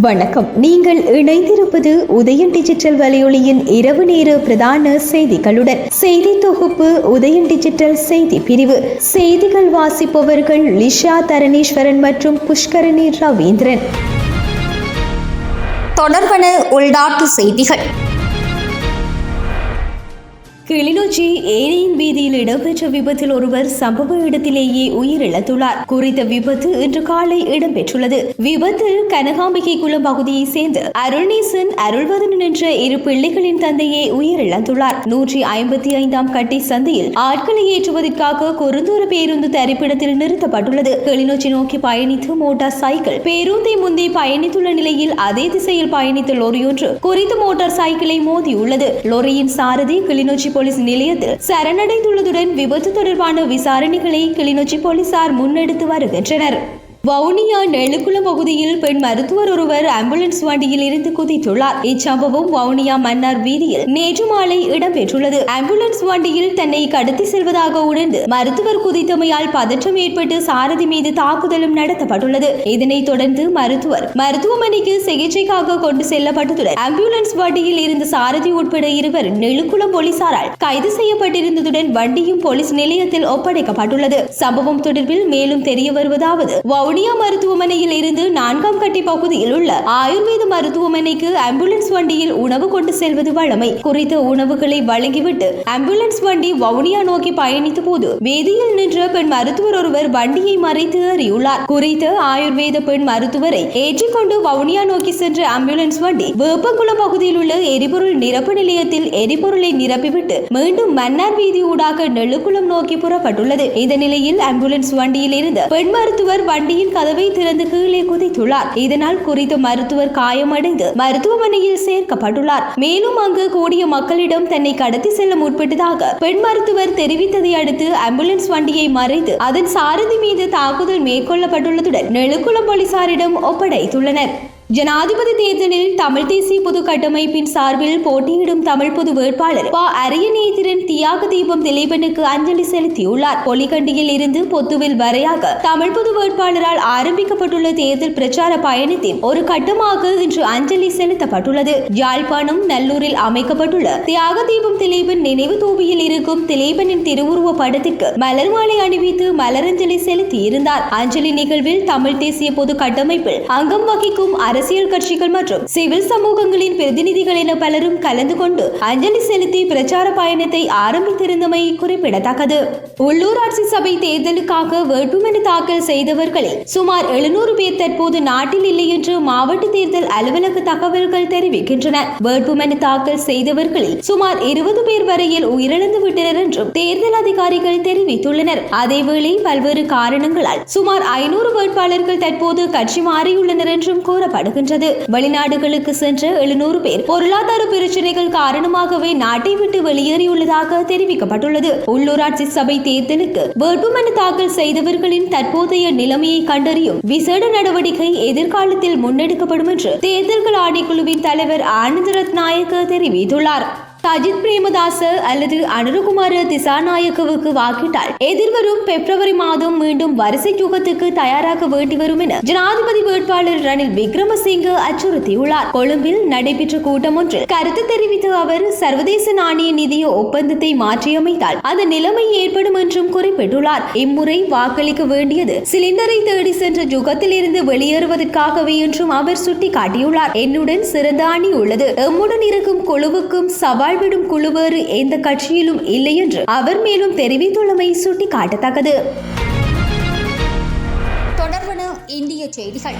வணக்கம். நீங்கள் இணைந்திருப்பது உதயன் டிஜிட்டல் வலையொலியின் இரவு நேர பிரதான செய்திகளுடன் செய்தி தொகுப்பு உதயன் டிஜிட்டல் செய்தி பிரிவு. செய்திகள் வாசிப்பவர்கள் லிஷா தரணீஸ்வரன் மற்றும் புஷ்கரணி ரவீந்திரன். தொடர்பன உள்நாட்டு செய்திகள். கிளிநொச்சி ஏரியின் வீதியில் இடம்பெற்ற விபத்தில் ஒருவர் சம்பவ இடத்திலேயே உயிரிழந்துள்ளார். குறித்த விபத்து இன்று காலை இடம்பெற்றுள்ளது. விபத்தில் கனகாம்பிகை குளம் பகுதியைச் சேர்ந்த அருள்நீசன் அருள்வதன் என்ற இரு பிள்ளைகளின் தந்தையே உயிரிழந்துள்ளார். நூற்றி ஐம்பத்தி ஐந்தாம் கட்டி சந்தையில் ஆட்களை ஏற்றுவதற்காக குறுந்தூர பேருந்து தரிப்பிடத்தில் நிறுத்தப்பட்டுள்ளது. கிளிநொச்சி நோக்கி பயணித்து மோட்டார் சைக்கிள் பேருந்தை முந்தி பயணித்துள்ள நிலையில் அதே திசையில் பயணித்த லொரியொன்று குறித்த மோட்டார் சைக்கிளை மோதியுள்ளது. லொரியின் சாரதி கிளிநொச்சி போலீஸ் நிலையத்தில் சரணடைந்துள்ளதுடன் விபத்து தொடர்பான விசாரணைகளை கிளிநொச்சி போலீசார் முன்னெடுத்து வருகின்றனர். வவுனியா நெழுக்குளம் பகுதியில் பெண் மருத்துவர் ஒருவர் ஆம்புலன்ஸ் வண்டியில் இருந்து குதித்துள்ளார். இச்சம்பவம் வவுனியா மன்னார் வீதியில் நேற்று மாலை இடம்பெற்றுள்ளது. ஆம்புலன்ஸ் வண்டியில் தன்னை கடத்தி செல்வதாக உணர்ந்து மருத்துவர் குதித்தமையால் பதற்றம் ஏற்பட்டு சாரதி மீது தாக்குதலும் நடத்தப்பட்டுள்ளது. இதனைத் தொடர்ந்து மருத்துவர் மருத்துவமனைக்கு சிகிச்சைக்காக கொண்டு செல்லப்பட்டதுடன் ஆம்புலன்ஸ் வண்டியில் இருந்த சாரதி உட்பட இருவர் நெழுக்குளம் போலீசாரால் கைது செய்யப்பட்டிருந்ததுடன் வண்டியும் போலீஸ் நிலையத்தில் ஒப்படைக்கப்பட்டுள்ளது. சம்பவம் தொடர்பில் மேலும் தெரிய வருவதாவது வவுனியா மருத்துவமனையில் இருந்து நான்காம் கட்டி பகுதியில் உள்ள ஆயுர்வேத மருத்துவமனைக்கு ஆம்புலன்ஸ் வண்டியில் உணவு கொண்டு செல்வது வழமை குறித்த உணவுகளை வழங்கிவிட்டு ஆம்புலன்ஸ் வண்டி வவுனியா நோக்கி பயணித்த போது வேதியில் நின்ற பெண் மருத்துவர் ஒருவர் வண்டியை மறைத்து ஏறியுள்ளார். குறித்த ஆயுர்வேத பெண் மருத்துவரை ஏற்றிக்கொண்டு வவுனியா நோக்கி சென்ற ஆம்புலன்ஸ் வண்டி வேப்பங்குளம் பகுதியில் உள்ள எரிபொருள் நிரப்பு நிலையத்தில் எரிபொருளை நிரப்பிவிட்டு மீண்டும் மன்னார் வீதி ஊடாக நெல்லுக்குளம் நோக்கி புறப்பட்டுள்ளது. இந்த நிலையில் ஆம்புலன்ஸ் வண்டியில் இருந்த பெண் மருத்துவர் வண்டியின் கதவை திறந்து கீழே குதித்துள்ளார். இதனால் குறித்த மருத்துவர் காயமடைந்து மருத்துவமனையில் சேர்க்கப்பட்டுள்ளார். மேலும் அங்கு கூடிய மக்களிடம் தன்னை கடத்தி செல்ல முற்பட்டதாக பெண் மருத்துவர் தெரிவித்ததை அடுத்து ஆம்புலன்ஸ் வண்டியை மறைத்து அதன் சாரதி மீது தாக்குதல் மேற்கொள்ளப்பட்டுள்ளதுடன் நெழுக்குளம் போலீசாரிடம் ஒப்படைத்துள்ளனர். ஜனாதிபதி தேர்தலில் தமிழ் தேசிய பொது கட்டமைப்பின் சார்பில் போட்டியிடும் தமிழ் பொது வேட்பாளர் ப. அரியநேத்திரன் தியாக தீபம் திலீபனுக்கு அஞ்சலி செலுத்தியுள்ளார். பொலிகண்டியில் இருந்து பொத்துவில் வரையாக தமிழ் பொது வேட்பாளரால் ஆரம்பிக்கப்பட்டுள்ள தேர்தல் பிரச்சார பயணத்தின் ஒரு கட்டமாக இன்று அஞ்சலி செலுத்தப்பட்டுள்ளது. யாழ்ப்பாணம் நல்லூரில் அமைக்கப்பட்டுள்ள தியாக தீபம் திலீபன் நினைவு தூபியில் இருக்கும் திலீபனின் திருவுருவ படத்திற்கு மலர் மாலை அணிவித்து மலரஞ்சலி செலுத்தியிருந்தார். அஞ்சலி நிகழ்வில் தமிழ் தேசிய பொது கட்டமைப்பில் அங்கம் வகிக்கும் அரசு அரசியல் கட்சிகள் மற்றும் சிவில் சமூகங்களின் பிரதிநிதிகள் என பலரும் கலந்து கொண்டு அஞ்சலி செலுத்தி பிரச்சார பயணத்தை ஆரம்பித்திருந்தமை குறிப்பிடத்தக்கது. உள்ளூராட்சி சபை தேர்தலுக்காக வேட்புமனு தாக்கல் செய்தவர்களில் சுமார் எழுநூறு பேர் தற்போது நாட்டில் இல்லை என்று மாவட்ட தேர்தல் அலுவலக தகவல்கள் தெரிவிக்கின்றன. வேட்புமனு தாக்கல் செய்தவர்களில் சுமார் இருபது பேர் வரையில் உயிரிழந்து விட்டனர் என்றும் தேர்தல் அதிகாரிகள் தெரிவித்துள்ளனர். அதேவேளை பல்வேறு காரணங்களால் சுமார் ஐநூறு வேட்பாளர்கள் தற்போது கட்சி மாறியுள்ளனர் என்றும் கூறப்படுகின்றது வெளிநாடுகளுக்கு சென்ற எழுநூறு பேர் பொருளாதார பிரச்சனைகள் காரணமாகவே நாட்டை விட்டு வெளியேறியுள்ளதாக தெரிவிக்கப்பட்டுள்ளது. உள்ளூராட்சி சபை தேர்தலுக்கு வேட்புமனு தாக்கல் செய்தவர்களின் தற்போதைய நிலைமையை கண்டறியும் விசேட நடவடிக்கை எதிர்காலத்தில் முன்னெடுக்கப்படும் என்று தேர்தல்கள் ஆணைக்குழுவின் தலைவர் ஆனந்த ரத்நாயக்க தெரிவித்துள்ளார். சஜித் பிரேமதாச அல்லது அனுரகுமார திசாநாயக்கவுக்கு வாக்கிட்டால் எதிர்வரும் பிப்ரவரி மாதம் மீண்டும் வரிசை யுகத்துக்கு தயாராக வேண்டி வரும் என ஜனாதிபதி வேட்பாளர் ரணில் விக்ரமசிங்க அச்சுறுத்தியுள்ளார். கொழும்பில் நடைபெற்ற கூட்டம் ஒன்றில் கருத்து தெரிவித்த அவர் சர்வதேச நாணய நிதிய ஒப்பந்தத்தை மாற்றியமைத்தால் அந்த நிலைமை ஏற்படும் என்றும் குறிப்பிட்டுள்ளார். இம்முறை வாக்களிக்க வேண்டியது சிலிண்டரை தேடி சென்ற யுகத்தில் இருந்து வெளியேறுவதற்காகவே என்றும் அவர் சுட்டிக்காட்டியுள்ளார். என்னுடன் சிறந்த அணி உள்ளது. எம்முடன் இருக்கும் குழுவுக்கும் சவால் விடும் குழு வேறு எந்த கட்சியிலும் இல்லை என்று அவர் மேலும் தெரிவித்துள்ளமை சுட்டிக்காட்டத்தக்கது. தொடர்பான இந்திய செய்திகள்.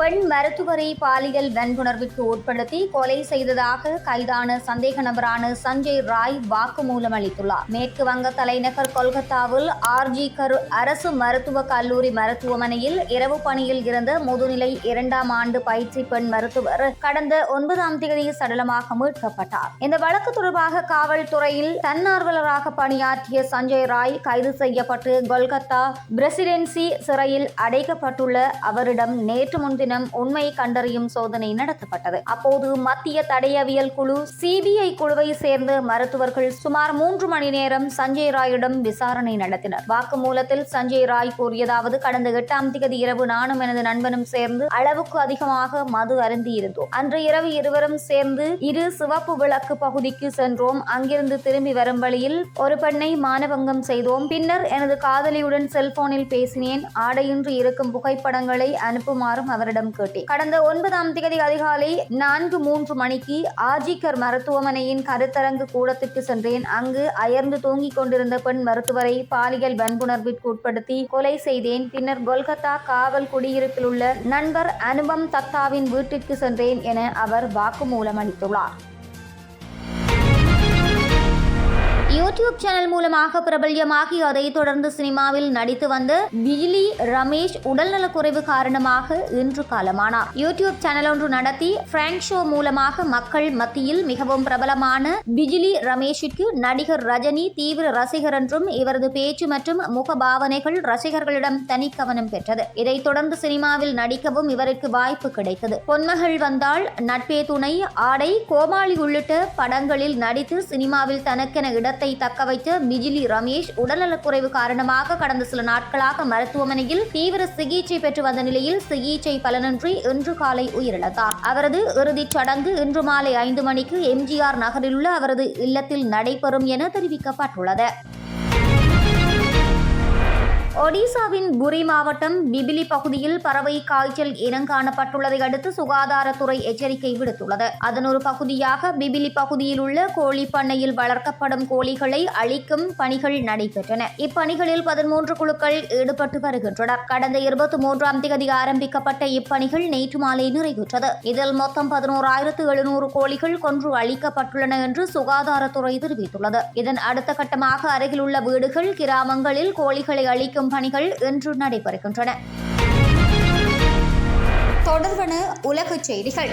பெண் மருத்துவரை பாலியல் வன்புணர்விற்கு உட்படுத்தி கொலை செய்ததாக கைதான சந்தேக நபரான சஞ்சய் ராய் வாக்குமூலம் அளித்துள்ளார். மேற்கு வங்க தலைநகர் கொல்கத்தாவில் ஆர்ஜி கரு அரசு மருத்துவக் கல்லூரி மருத்துவமனையில் இரவு பணியில் இருந்த முதுநிலை இரண்டாம் ஆண்டு பயிற்சி பெண் மருத்துவர் கடந்த ஒன்பதாம் தேதி சடலமாக மீட்கப்பட்டார். இந்த வழக்கு தொடர்பாக காவல்துறையில் தன்னார்வலராக பணியாற்றிய சஞ்சய் ராய் கைது செய்யப்பட்டு கொல்கத்தா பிரசிடென்சி சிறையில் அடைக்கப்பட்டுள்ள அவரிடம் நேற்று முன்தினம் தினம் உண்மை கண்டறியும் சோதனை நடத்தப்பட்டது. அப்போது மத்திய தடையவியல் குழு சிபிஐ குழுவை சேர்ந்த மருத்துவர்கள் சுமார் மூன்று மணி நேரம் சஞ்சய் ராயிடம் விசாரணை நடத்தினர். வாக்குமூலத்தில் சஞ்சய் ராய் கூறியதாவது கடந்த எட்டாம் தேதி இரவு நானும் எனது நண்பனும் சேர்ந்து அளவுக்கு அதிகமாக மது அருந்தி இருந்தோம் அன்று இரவு இருவரும் சேர்ந்து இரு சிவப்பு விளக்கு பகுதிக்கு சென்றோம். அங்கிருந்து திரும்பி வரும் வழியில் ஒரு பெண்ணை மானபங்கம் செய்தோம். பின்னர் எனது காதலியுடன் செல்போனில் பேசினேன். ஆடையின்றி இருக்கும் புகைப்படங்களை அனுப்புமாறும் அவரிடம் கேட்டேன். கடந்த ஒன்பதாம் தேதி அதிகாலை நான்கு மூன்று மணிக்கு ஆஜிகர் மருத்துவமனையின் கருத்தரங்கு கூடத்திற்கு சென்றேன். அங்கு அயர்ந்து தூங்கிக் கொண்டிருந்த பெண் மருத்துவரை பாலியல் வன்புணர்விற்கு உட்படுத்தி கொலை செய்தேன். பின்னர் கொல்கத்தா காவல் குடியிருப்பில் உள்ள நண்பர் அனுபம் தத்தாவின் வீட்டிற்கு சென்றேன் என அவர் வாக்குமூலம் அளித்துள்ளார். யூடியூப் சேனல் மூலமாக பிரபல்யமாகி அதைத் தொடர்ந்து சினிமாவில் நடித்து வந்த பிஜிலி ரமேஷ் உடல்நலக்குறைவு காரணமாக இன்று காலமானார். யூடியூப் சேனல் ஒன்று நடத்தி பிராங்க் ஷோ மூலமாக மக்கள் மத்தியில் மிகவும் பிரபலமான பிஜிலி ரமேஷிற்கு நடிகர் ரஜினி தீவிர ரசிகர் என்றும் இவரது பேச்சு மற்றும் முகபாவனைகள் ரசிகர்களிடம் தனி கவனம் பெற்றது. இதைத் தொடர்ந்து சினிமாவில் நடிக்கவும் இவருக்கு வாய்ப்பு கிடைத்தது. பொன்மகள் வந்தால் நட்பே துணை ஆடை கோமாளி உள்ளிட்ட படங்களில் நடித்து சினிமாவில் தனக்கென இடத்தை தக்க வைத்த மிஜிலி ரமேஷ் உடல்நலக்குறைவு காரணமாக கடந்த சில நாட்களாக மருத்துவமனையில் தீவிர சிகிச்சை பெற்று வந்த நிலையில் சிகிச்சை பலனின்றி இன்று காலை உயிரிழந்தார். அவரது இறுதிச் சடங்கு இன்று மாலை ஐந்து மணிக்கு எம்ஜிஆர் நகரில் உள்ள அவரது இல்லத்தில் நடைபெறும் என தெரிவிக்கப்பட்டுள்ளது. ஒடிசாவின் புரி மாவட்டம் பிபிலி பகுதியில் பறவை காய்ச்சல் இனங்காணப்பட்டுள்ளதை அடுத்து சுகாதாரத்துறை எச்சரிக்கை விடுத்துள்ளது. அதன் ஒரு பகுதியாக பிபிலி பகுதியில் உள்ள கோழி பண்ணையில் வளர்க்கப்படும் கோழிகளை அழிக்கும் பணிகள் நடைபெற்றன. இப்பணிகளில் பதிமூன்று குழுக்கள் ஈடுபட்டு வருகின்றனர் கடந்த இருபத்தி மூன்றாம் தேதி ஆரம்பிக்கப்பட்ட இப்பணிகள் நேற்று மாலை நிறைவுற்றது. இதில் மொத்தம் பதினோராயிரத்து எழுநூறு கோழிகள் கொன்று அழிக்கப்பட்டுள்ளன என்று சுகாதாரத்துறை தெரிவித்துள்ளது. இதன் அடுத்த கட்டமாக அருகில் உள்ள வீடுகள் கிராமங்களில் கோழிகளை அழிக்க அமைக்கும் பணிகள் இன்று நடைபெறுகின்றன. தொடர்வன உலகச் செய்திகள்.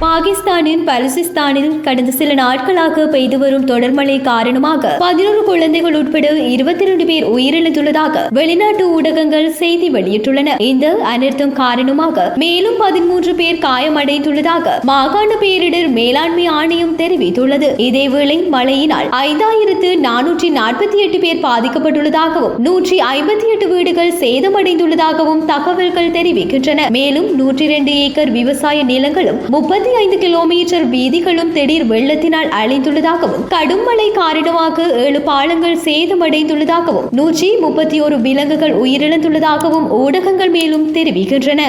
பாகிஸ்தானின் பலுசிஸ்தானில் கடந்த சில நாட்களாக பெய்து வரும் தொடர் மழை காரணமாக பதினோரு குழந்தைகள் உட்பட இருபத்தி இரண்டு பேர் உயிரிழந்துள்ளதாக வெளிநாட்டு ஊடகங்கள் செய்தி வெளியிட்டுள்ளன. இந்த அனர்த்தம் காரணமாக மேலும் பதிமூன்று பேர் காயமடைந்துள்ளதாக மாகாண பேரிடர் மேலாண்மை ஆணையம் தெரிவித்துள்ளது. இதேவேளை மழையினால் ஐந்தாயிரத்து நானூற்றி நாற்பத்தி எட்டு பேர் பாதிக்கப்பட்டுள்ளதாகவும் நூற்றி ஐம்பத்தி எட்டு வீடுகள் சேதமடைந்துள்ளதாகவும் தகவல்கள் தெரிவிக்கின்றன. மேலும் நூற்றி இரண்டு ஏக்கர் விவசாய நிலங்களும் முப்பத்தி ஐந்து கிலோமீட்டர் வீதிகளும் திடீர் வெள்ளத்தினால் அழிந்துள்ளதாகவும் கடும் மழை காரணமாக ஏழு பாலங்கள் சேதமடைந்துள்ளதாகவும் நூற்றி முப்பத்தி ஒரு விலங்குகள் உயிரிழந்துள்ளதாகவும் ஊடகங்கள் மேலும் தெரிவிக்கின்றன.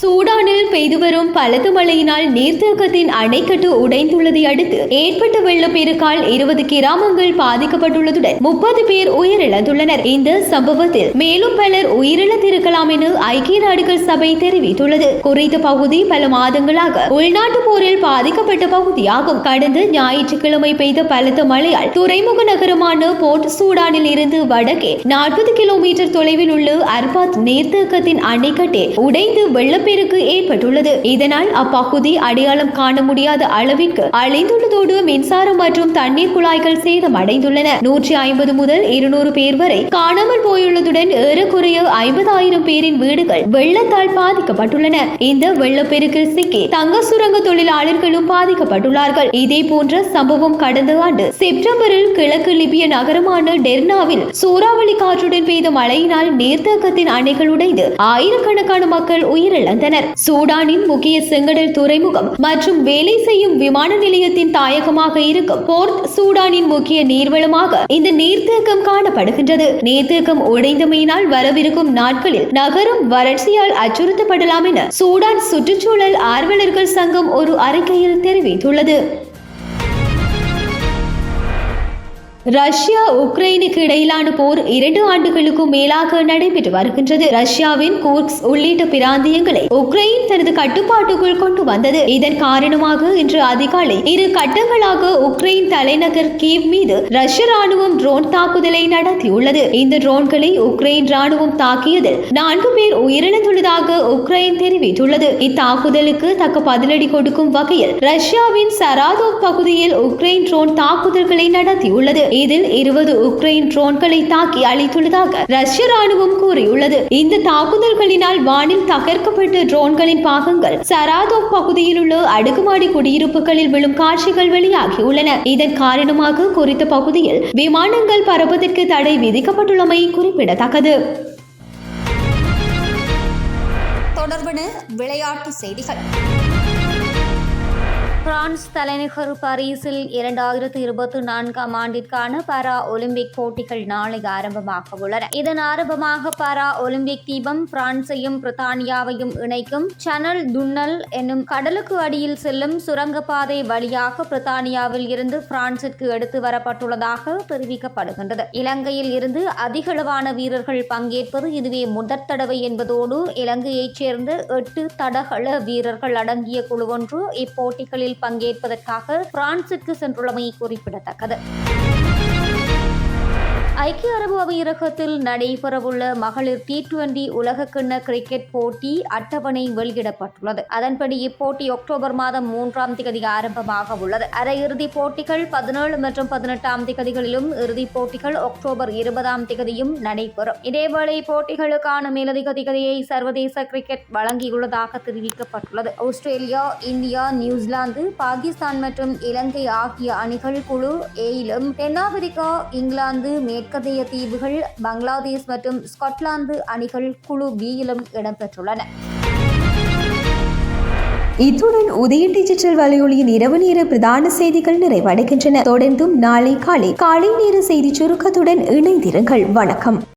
சூடானில் பெய்து வரும் பலத்த மழையினால் நீர்த்தேக்கத்தின் அணைக்கட்டு உடைந்துள்ளதை அடுத்து ஏற்பட்ட வெள்ளப்பெருக்கால் இருபது கிராமங்கள் பாதிக்கப்பட்டுள்ளதுடன் முப்பது பேர் உயிரிழந்துள்ளனர். இந்த சம்பவத்தில் மேலும் பலர் உயிரிழந்திருக்கலாம் என ஐக்கிய நாடுகள் சபை தெரிவித்துள்ளது. குறித்த பகுதி பல மாதங்களாக உள்நாட்டு போரில் பாதிக்கப்பட்ட பகுதியாகும். கடந்த ஞாயிற்றுக்கிழமை பெய்த பலத்த மழையால் துறைமுக நகரமான போர்ட் சூடானில் இருந்து வடக்கே நாற்பது கிலோமீட்டர் தொலைவில் உள்ள அர்பாத் நீர்த்தேக்கத்தின் அணைக்கட்டே உடைந்து வெள்ளப்பெருக்கு ஏற்பட்டுள்ளது. இதனால் அப்பகுதி அடையாளம் காண முடியாத அளவிற்கு அழிந்துள்ளதோடு மின்சாரம் மற்றும் தண்ணீர் குழாய்கள் சேதமடைந்துள்ளன. நூற்றி ஐம்பது முதல் இருநூறு பேர் வரை காணாமல் போயுள்ளதுடன் ஏறக்குறைய ஐம்பதாயிரம் பேரின் வீடுகள் வெள்ளத்தால் பாதிக்கப்பட்டுள்ளன. இந்த வெள்ளப்பெருக்கில் சிக்கி தங்க சுரங்க தொழிலாளர்களும் பாதிக்கப்பட்டுள்ளார்கள். இதே போன்ற சம்பவம் கடந்த ஆண்டு செப்டம்பரில் கிழக்கு லிபிய நகரமான டெர்னாவில் சூறாவளி காற்றுடன் பெய்த மழையினால் நீர்த்தேக்கத்தின் அணைகள் உடைந்து ஆயிரக்கணக்கான மக்கள் உயிரிழந்தனர். சூடானின் முக்கிய செங்கடல் துறைமுகம் மற்றும் வேலை செய்யும் விமான நிலையத்தின் தாயகமாக இருக்கும் போர்ட் சூடானின் முக்கிய நீர்வளமாக இந்த நீர்த்தேக்கம் காணப்படுகின்றது. நீர்த்தேக்கம் உடைந்தமையினால் வரவிருக்கும் நாட்களில் நகரம் வறட்சியால் அச்சுறுத்தப்படலாம் என சூடான் சுற்றுச்சூழல் ஆர்வலர்கள் சங்கம் ஒரு அறிக்கையில் தெரிவித்துள்ளது. ரஷ்யா உக்ரைனுக்கு இடையிலான போர் இரண்டு ஆண்டுகளுக்கும் மேலாக நடைபெற்று வருகின்றது. ரஷ்யாவின் கூர்க்ஸ் உள்ளிட்ட பிராந்தியங்களை உக்ரைன் தனது கட்டுப்பாட்டுக்குள் கொண்டு வந்தது. இதன் காரணமாக இன்று அதிகாலை இரு கட்டங்களாக உக்ரைன் தலைநகர் கீவ் மீது ரஷ்ய ராணுவம் ட்ரோன் தாக்குதலை நடத்தியுள்ளது. இந்த ட்ரோன்களை உக்ரைன் ராணுவம் தாக்கியதில் நான்கு பேர் உயிரிழந்துள்ளதாக உக்ரைன் தெரிவித்துள்ளது. இத்தாக்குதலுக்கு தக்க பதிலடி கொடுக்கும் வகையில் ரஷ்யாவின் சராதோவ் பகுதியில் உக்ரைன் ட்ரோன் தாக்குதல்களை நடத்தியுள்ளது. இதில் இருபது உக்ரைன் ட்ரோன்களை தாக்கி அழித்துள்ளதாக ரஷ்ய ராணுவம் கூறியுள்ளது. இந்த தாக்குதல்களினால் வானில் தகர்க்கப்பட்ட ட்ரோன்களின் பாகங்கள் சராதோவ் பகுதியில் உள்ள அடுக்குமாடி குடியிருப்புகளில் விழும் காட்சிகள் வெளியாகியுள்ளன. இதன் காரணமாக குறித்த பகுதியில் விமானங்கள் பறப்பதற்கு தடை விதிக்கப்பட்டுள்ளமை குறிப்பிடத்தக்கது. தொடர்பன விளையாட்டு செய்திகள். பிரான்ஸ் தலைநகர் பாரிஸில் இரண்டாயிரத்து இருபத்தி நான்காம் ஆண்டிற்கான பாரா ஒலிம்பிக் போட்டிகள் நாளை ஆரம்பமாக உள்ளன இதன் ஆரம்பமாக பாரா ஒலிம்பிக் தீபம் பிரான்சையும் பிரித்தானியாவையும் இணைக்கும் சனல் துன்னல் என்னும் கடலுக்கு அடியில் செல்லும் சுரங்கப்பாதை வழியாக பிரித்தானியாவில் இருந்து பிரான்சிற்கு எடுத்து வரப்பட்டுள்ளதாக தெரிவிக்கப்படுகின்றது. இலங்கையில் இருந்து அதிகளவான வீரர்கள் பங்கேற்பது இதுவே முதற் தடவை என்பதோடு இலங்கையைச் சேர்ந்த எட்டு தடகள வீரர்கள் அடங்கிய குழு ஒன்று இப்போட்டிகளில் பங்கேற்பதற்காக பிரான்சிற்கு சென்றுள்ளமை குறிப்பிடத்தக்கது. ஐக்கிய அரபு அமீரகத்தில் நடைபெறவுள்ள மகளிர் டி டுவெண்டி உலகக்கிண்ண கிரிக்கெட் போட்டி அட்டவணை வெளியிடப்பட்டுள்ளது. அதன்படி இப்போட்டி அக்டோபர் மாதம் மூன்றாம் திகதி ஆரம்பமாக உள்ளது. அரையிறுதிப் போட்டிகள் பதினேழு மற்றும் பதினெட்டாம் திகதிகளிலும் இறுதிப் போட்டிகள் அக்டோபர் இருபதாம் திகதியும் நடைபெறும். இதேவேளை போட்டிகளுக்கான மேலதிக திகதியை சர்வதேச கிரிக்கெட் வழங்கியுள்ளதாக தெரிவிக்கப்பட்டுள்ளது. ஆஸ்திரேலியா இந்தியா நியூசிலாந்து பாகிஸ்தான் மற்றும் இலங்கை ஆகிய அணிகள் குழு ஏயிலும் தென்னாப்பிரிக்கா இங்கிலாந்து மேற்கு மேற்கத்திய தீவுகள் பங்களாதேஷ் மற்றும் ஸ்காட்லாந்து அணிகள் குழு பியிலும் இடம்பெற்றுள்ளன. இத்துடன் உதய டிஜிட்டல் வலையொலியின் இரவு நேர பிரதான செய்திகள் நிறைவடைகின்றன. தொடர்ந்தும் நாளை காலை காலை நேர செய்தி சுருக்கத்துடன் இணைந்திருங்கள். வணக்கம்.